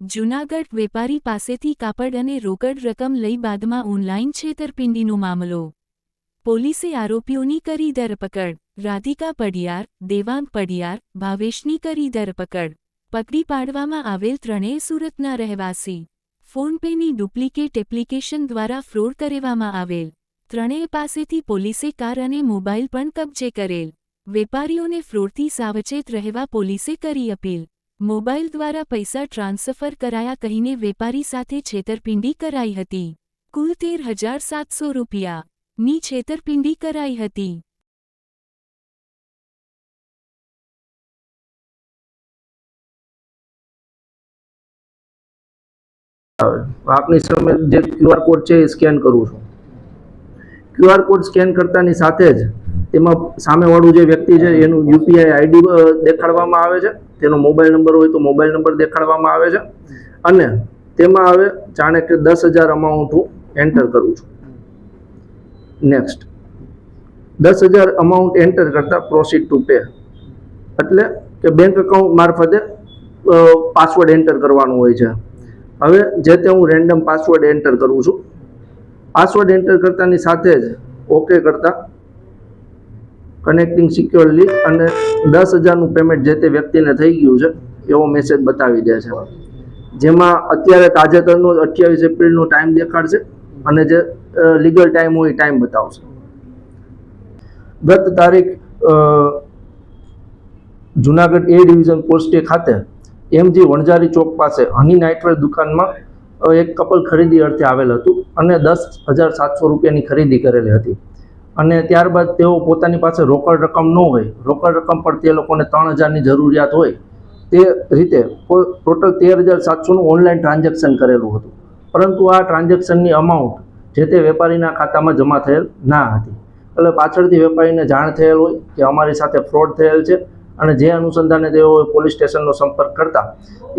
જૂનાગઢ વેપારી પાસેથી કાપડ અને રોકડ રકમ લઈ બાદમાં ઓનલાઈન છેતરપિંડીનો મામલો. પોલીસે આરોપીઓની કરી ધરપકડ. રાધિકા પડિયાર, દેવાંગ પડિયાર, ભાવેશની કરી ધરપકડ. પકડી પાડવામાં આવેલ ત્રણેય સુરતના રહેવાસી. ફોનપેની ડુપ્લિકેટ એપ્લિકેશન દ્વારા ફ્રોડ કરેવામાં આવેલ. ત્રણેય પાસેથી પોલીસે કાર અને મોબાઈલ પણ કબજે કરેલ. વેપારીઓને ફ્રોડથી સાવચેત રહેવા પોલીસે કરી અપીલ. મોબાઈલ દ્વારા પૈસા ટ્રાન્સફર કરાયા કહીને વેપારી સાથે છેતરપિંડી કરાઈ હતી. કુલ તેર હજાર સાતસો રૂપિયા ની છેતરપિંડી કરાઈ હતી. આપની સામે જે ક્યુઆર કોડ છે એ સ્કેન કરું છું. ક્યુઆર કોડ સ્કેન કરતાની સાથે જ તેમાં સામેવાળું જે વ્યક્તિ છે એનું યુપીઆઈ આઈડી દેખાડવામાં આવે છે. તેનો મોબાઈલ નંબર હોય તો મોબાઈલ નંબર દેખાડવામાં આવે છે. અને તેમાં હવે જાણે કે દસ હજાર અમાઉન્ટ હું એન્ટર કરું છું. નેક્સ્ટ દસ હજાર અમાઉન્ટ એન્ટર કરતાં પ્રોસીડ ટુ પે એટલે કે બેંક એકાઉન્ટ મારફતે પાસવર્ડ એન્ટર કરવાનું હોય છે. હવે જે તે હું રેન્ડમ પાસવર્ડ એન્ટર કરું છું. પાસવર્ડ એન્ટર કરતાની સાથે જ ઓકે કરતા કનેક્ટિંગ સિક્યોરલી અને દસ હજારનું પેમેન્ટ જે તે વ્યક્તિને થઈ ગયું છે, એવો મેસેજ બતાવી દે છે. જેમાં અત્યારે તાજેતરનો અઠ્યાવીસ એપ્રિલનો ટાઈમ દેખાડશે અને જે લીગલ ટાઈમ હોય એ ટાઈમ બતાવશે. ગત તારીખ જુનાગઢ એ ડિવિઝન પોસ્ટે ખાતે એમજી વણઝારી ચોક પાસે હની નાઇટવેર દુકાનમાં એક કપલ ખરીદી અર્થે આવેલ હતું અને દસ હજાર સાતસો રૂપિયાની ખરીદી કરેલી હતી. અને ત્યારબાદ તેઓ પોતાની પાસે રોકડ રકમ ન હોય, રોકડ રકમ પણ તે લોકોને ત્રણ હજારની જરૂરિયાત હોય, તે રીતે ટોટલ તેર હજાર સાતસોનું ઓનલાઈન ટ્રાન્ઝેક્શન કરેલું હતું. પરંતુ આ ટ્રાન્ઝેક્શનની અમાઉન્ટ જે તે વેપારીના ખાતામાં જમા થયેલ ના હતી. એટલે પાછળથી વેપારીને જાણ થયેલ હોય કે અમારી સાથે ફ્રોડ થયેલ છે અને જે અનુસંધાને તેઓ પોલીસ સ્ટેશનનો સંપર્ક કરતા,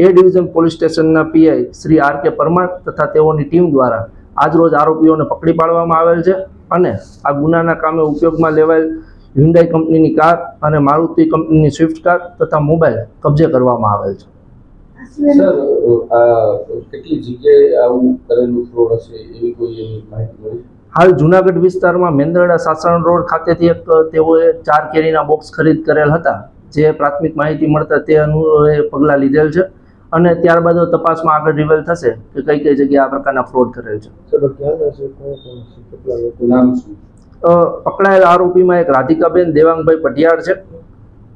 એ ડિવિઝન પોલીસ સ્ટેશનના PI Shri R K Parmar તથા તેઓની ટીમ દ્વારા આજરોજ આરોપીઓને પકડી પાડવામાં આવેલ છે. અને આ ગુનાના કામે ઉપયોગમાં લેવાયેલ હ્યુન્ડાઈ કંપનીની કાર અને મારુતિ કંપનીની સ્વિફ્ટ કાર તથા મોબાઈલ કબજે કરવામાં આવેલ છે. સર આ કેટલી જગ્યાએ આવું કરેલું ફ્રોડ હશે એવી કોઈ એની માહિતી મળી? હાલ જુનાગઢ વિસ્તારમાં મેંદરડા સાસણ રોડ ખાતેથી એક તેઓએ ચાર કેરીના બોક્સ ખરીદ કરેલ હતા. જે પ્રાથમિક માહિતી મળતા તે અનુએ પગલાં લીધેલ છે. અને ત્યારબાદ તપાસમાં આગળ રિવેલ થશે કે કઈ કઈ જગ્યાએ આ પ્રકારના ફ્રોડ કરેલ છે. સર ક્યાં હશે કોણ કોણ છે? કેટલા લોકો? નામ શું? અ, પકડાયેલ આરોપીમાં એક રાધિકાબેન દેવાંગભાઈ પઢિયાર છે.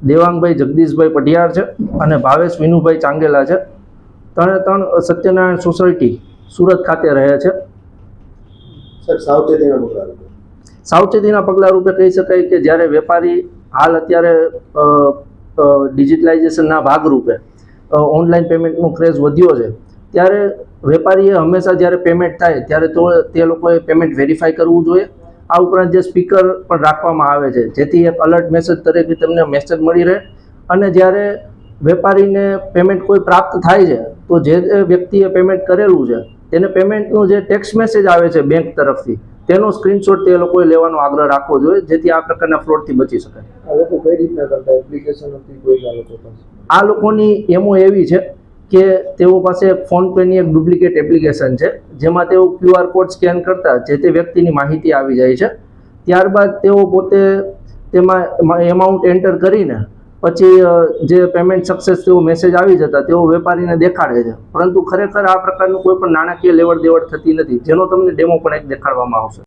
દેવાંગભાઈ જગદીશભાઈ પઢિયાર છે અને ભાવેશ વિનુભાઈ ચાંગેલા છે. ત્રણે ત્રણ સત્યનારાયણ સોસાયટી સુરત ખાતે રહે છે. સાવચેતીના પગલા રૂપે? સાવચેતીના પગલાં રૂપે કહી શકાય કે જ્યારે વેપારી હાલ અત્યારે ડિજિટલાઇઝેશનના ભાગરૂપે ઓનલાઈન પેમેન્ટનો ક્રેઝ વધ્યો છે. ત્યારે વેપારીએ હંમેશા જ્યારે પેમેન્ટ થાય, ત્યારે તો તે લોકોએ પેમેન્ટ વેરીફાઈ કરવું જોઈએ. આ ઉપરાંત જે સ્પીકર પણ રાખવામાં આવે છે, જેથી એક અલર્ટ મેસેજ તરીકે તમને મેસેજ મળી રહે. અને જ્યારે વેપારીને પેમેન્ટ કોઈ પ્રાપ્ત થાય છે, તો જે વ્યક્તિએ પેમેન્ટ કરેલું છે, તેને પેમેન્ટનું જે ટેક્સ મેસેજ આવે છે બેંક તરફથી, તેનો સ્ક્રીનશોટ તે લોકોએ લેવાનો આગ્રહ રાખવો જોઈએ, જેથી આ પ્રકારના ફ્રોડથી બચી શકાય. આ લોકો કઈ રીતના કરતા? એપ્લિકેશન કોઈ લોકો પાસે? આ લોકોની એમો એવી છે કે તેઓ પાસે ફોનપેની એક ડુપ્લિકેટ એપ્લિકેશન છે, જેમાં તેઓ ક્યુઆર કોડ સ્કેન કરતા જે તે વ્યક્તિની માહિતી આવી જાય છે. ત્યારબાદ તેઓ પોતે તેમાં એમાઉન્ટ એન્ટર કરીને પછી જે પેમેન્ટ સક્સેસ તેવો મેસેજ આવી જતા તેઓ વેપારીને દેખાડે છે. પરંતુ ખરેખર આ પ્રકારનું કોઈ પણ નાણાકીય લેવડ દેવડ થતી નથી. જેનો તમને ડેમો પણ એક દેખાડવામાં આવશે.